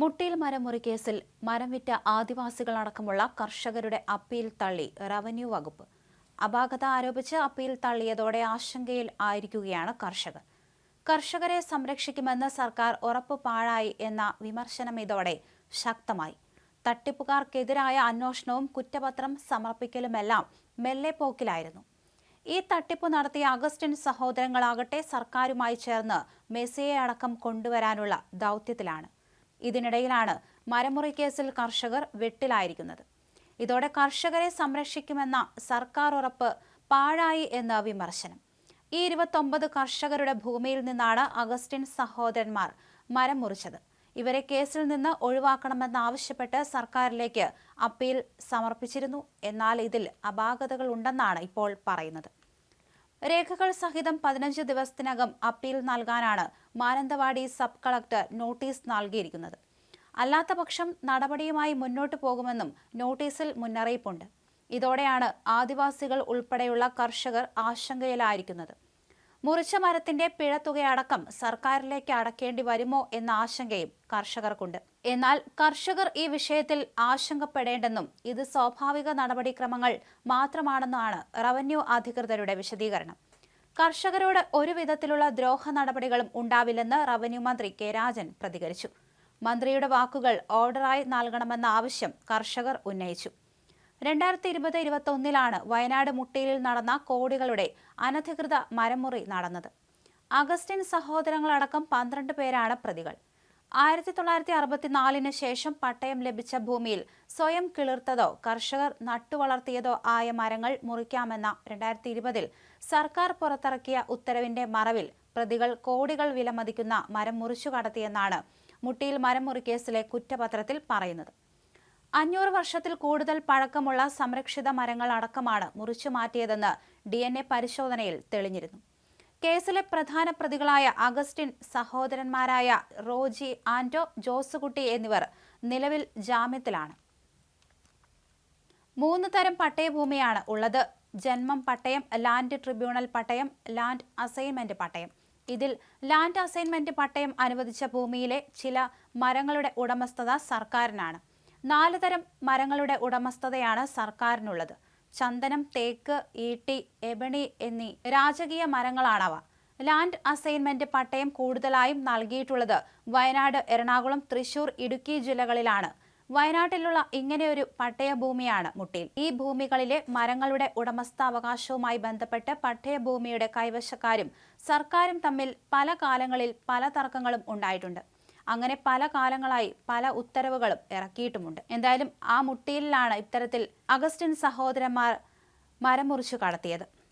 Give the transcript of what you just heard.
മുട്ടിയിൽ മരമുറി കേസിൽ മരം വിറ്റ ആദിവാസികളടക്കമുള്ള കർഷകരുടെ അപ്പീൽ തള്ളി റവന്യൂ വകുപ്പ്. അപാകത ആരോപിച്ച് അപ്പീൽ തള്ളിയതോടെ ആശങ്കയിൽ ആയിരിക്കുകയാണ് കർഷകർ. കർഷകരെ സംരക്ഷിക്കുമെന്ന് സർക്കാർ ഉറപ്പ് പാഴായി എന്ന വിമർശനം ഇതോടെ ശക്തമായി. തട്ടിപ്പുകാർക്കെതിരായ അന്വേഷണവും കുറ്റപത്രം സമർപ്പിക്കലുമെല്ലാം മെല്ലെ പോക്കിലായിരുന്നു. ഈ തട്ടിപ്പ് നടത്തിയ അഗസ്റ്റിൻ സഹോദരങ്ങളാകട്ടെ സർക്കാരുമായി ചേർന്ന് മെസ്സിയെ അടക്കം കൊണ്ടുവരാനുള്ള ദൗത്യത്തിലാണ്. ഇതിനിടയിലാണ് മരമുറി കേസിൽ കർഷകർ വെട്ടിലായിരിക്കുന്നത്. ഇതോടെ കർഷകരെ സംരക്ഷിക്കുമെന്ന സർക്കാർ ഉറപ്പ് പാഴായി എന്ന വിമർശനം. ഈ ഇരുപത്തൊമ്പത് കർഷകരുടെ ഭൂമിയിൽ നിന്നാണ് അഗസ്റ്റിൻ സഹോദരന്മാർ മരം മുറിച്ചത് ഇവരെ കേസിൽ നിന്ന് ഒഴിവാക്കണമെന്നാവശ്യപ്പെട്ട് സർക്കാരിലേക്ക് അപ്പീൽ സമർപ്പിച്ചിരുന്നു. എന്നാൽ ഇതിൽ അപാകതകൾ ഉണ്ടെന്നാണ് ഇപ്പോൾ പറയുന്നത്. രേഖകൾ സഹിതം പതിനഞ്ച് ദിവസത്തിനകം അപ്പീൽ നൽകാനാണ് മാനന്തവാടി സബ് കളക്ടർ നോട്ടീസ് നൽകിയിരിക്കുന്നത്. അല്ലാത്തപക്ഷം നടപടിയുമായി മുന്നോട്ടു പോകുമെന്നും നോട്ടീസിൽ മുന്നറിയിപ്പുണ്ട്. ഇതോടെയാണ് ആദിവാസികൾ ഉൾപ്പെടെയുള്ള കർഷകർ ആശങ്കയിലായിരിക്കുന്നത്. മുറിച്ച മരത്തിന്റെ പിഴത്തുകയടക്കം സർക്കാരിലേക്ക് അടക്കേണ്ടി വരുമോ എന്ന ആശങ്കയും കർഷകർക്കുണ്ട്. എന്നാൽ കർഷകർ ഈ വിഷയത്തിൽ ആശങ്കപ്പെടേണ്ടെന്നും ഇത് സ്വാഭാവിക നടപടിക്രമങ്ങൾ മാത്രമാണെന്നാണ് റവന്യൂ അധികൃതരുടെ വിശദീകരണം. കർഷകരോട് ഒരു വിധത്തിലുള്ള ദ്രോഹ നടപടികളും ഉണ്ടാവില്ലെന്ന് റവന്യൂ മന്ത്രി കെ രാജൻ പ്രതികരിച്ചു. മന്ത്രിയുടെ വാക്കുകൾ ഓർഡറായി നൽകണമെന്ന ആവശ്യം കർഷകർ ഉന്നയിച്ചു. രണ്ടായിരത്തി ഇരുപത് ഇരുപത്തി ഒന്നിലാണ് വയനാട് മുട്ടിയിൽ നടന്ന കോടികളുടെ അനധികൃത മരമുറി നടന്നത്. അഗസ്റ്റിൻ സഹോദരങ്ങളടക്കം പന്ത്രണ്ട് പേരാണ് പ്രതികൾ. ആയിരത്തി തൊള്ളായിരത്തി അറുപത്തിനാലിന് ശേഷം പട്ടയം ലഭിച്ച ഭൂമിയിൽ സ്വയം കിളിർത്തതോ കർഷകർ നട്ടുവളർത്തിയതോ ആയ മരങ്ങൾ മുറിക്കാമെന്ന രണ്ടായിരത്തി ഇരുപതിൽ സർക്കാർ പുറത്തിറക്കിയ ഉത്തരവിന്റെ മറവിൽ പ്രതികൾ കോടികൾ വിലമതിക്കുന്ന മരം മുറിച്ചു കടത്തിയെന്നാണ് മുട്ടിയിൽ മരം മുറി കേസിലെ കുറ്റപത്രത്തിൽ പറയുന്നത്. അഞ്ഞൂറ് വർഷത്തിൽ കൂടുതൽ പഴക്കമുള്ള സംരക്ഷിത മരങ്ങൾ അടക്കമാണ് മുറിച്ചു മാറ്റിയതെന്ന് ഡി എൻ എ പരിശോധനയിൽ തെളിഞ്ഞിരുന്നു. കേസിലെ പ്രധാന പ്രതികളായ അഗസ്റ്റിൻ സഹോദരന്മാരായ റോജി ആന്റോ ജോസുകുട്ടി എന്നിവർ നിലവിൽ ജാമ്യത്തിലാണ്. മൂന്ന് തരം പട്ടയഭൂമിയാണ് ഉള്ളത്. ജന്മം പട്ടയം ലാൻഡ് ട്രിബ്യൂണൽ പട്ടയം ലാൻഡ് അസൈൻമെന്റ് പട്ടയം. ഇതിൽ ലാൻഡ് അസൈൻമെന്റ് പട്ടയം അനുവദിച്ച ഭൂമിയിലെ ചില മരങ്ങളുടെ ഉടമസ്ഥത സർക്കാരിനാണ്. നാല് തരം മരങ്ങളുടെ ഉടമസ്ഥതയാണ് സർക്കാരിനുള്ളത്. ചന്ദനം തേക്ക് ഈട്ടി എബണി എന്നീ രാജകീയ മരങ്ങളാണവ. ലാൻഡ് അസൈൻമെന്റ് പട്ടയം കൂടുതലായും നൽകിയിട്ടുള്ളത് വയനാട് എറണാകുളം തൃശൂർ ഇടുക്കി ജില്ലകളിലാണ്. വയനാട്ടിലുള്ള ഇങ്ങനെയൊരു പട്ടയഭൂമിയാണ് മുട്ടിൽ. ഈ ഭൂമികളിലെ മരങ്ങളുടെ ഉടമസ്ഥാവകാശവുമായി ബന്ധപ്പെട്ട് പട്ടയഭൂമിയുടെ കൈവശക്കാരും സർക്കാരും തമ്മിൽ പല കാലങ്ങളിൽ പല തർക്കങ്ങളും ഉണ്ടായിട്ടുണ്ട്. അങ്ങനെ പല കാലങ്ങളായി പല ഉത്തരവുകളും ഇറക്കിയിട്ടുമുണ്ട്. എന്തായാലും ആ മുട്ടിയിലാണ് ഇത്തരത്തിൽ അഗസ്റ്റിൻ സഹോദരന്മാർ മരം മുറിച്ചു കടത്തിയത്.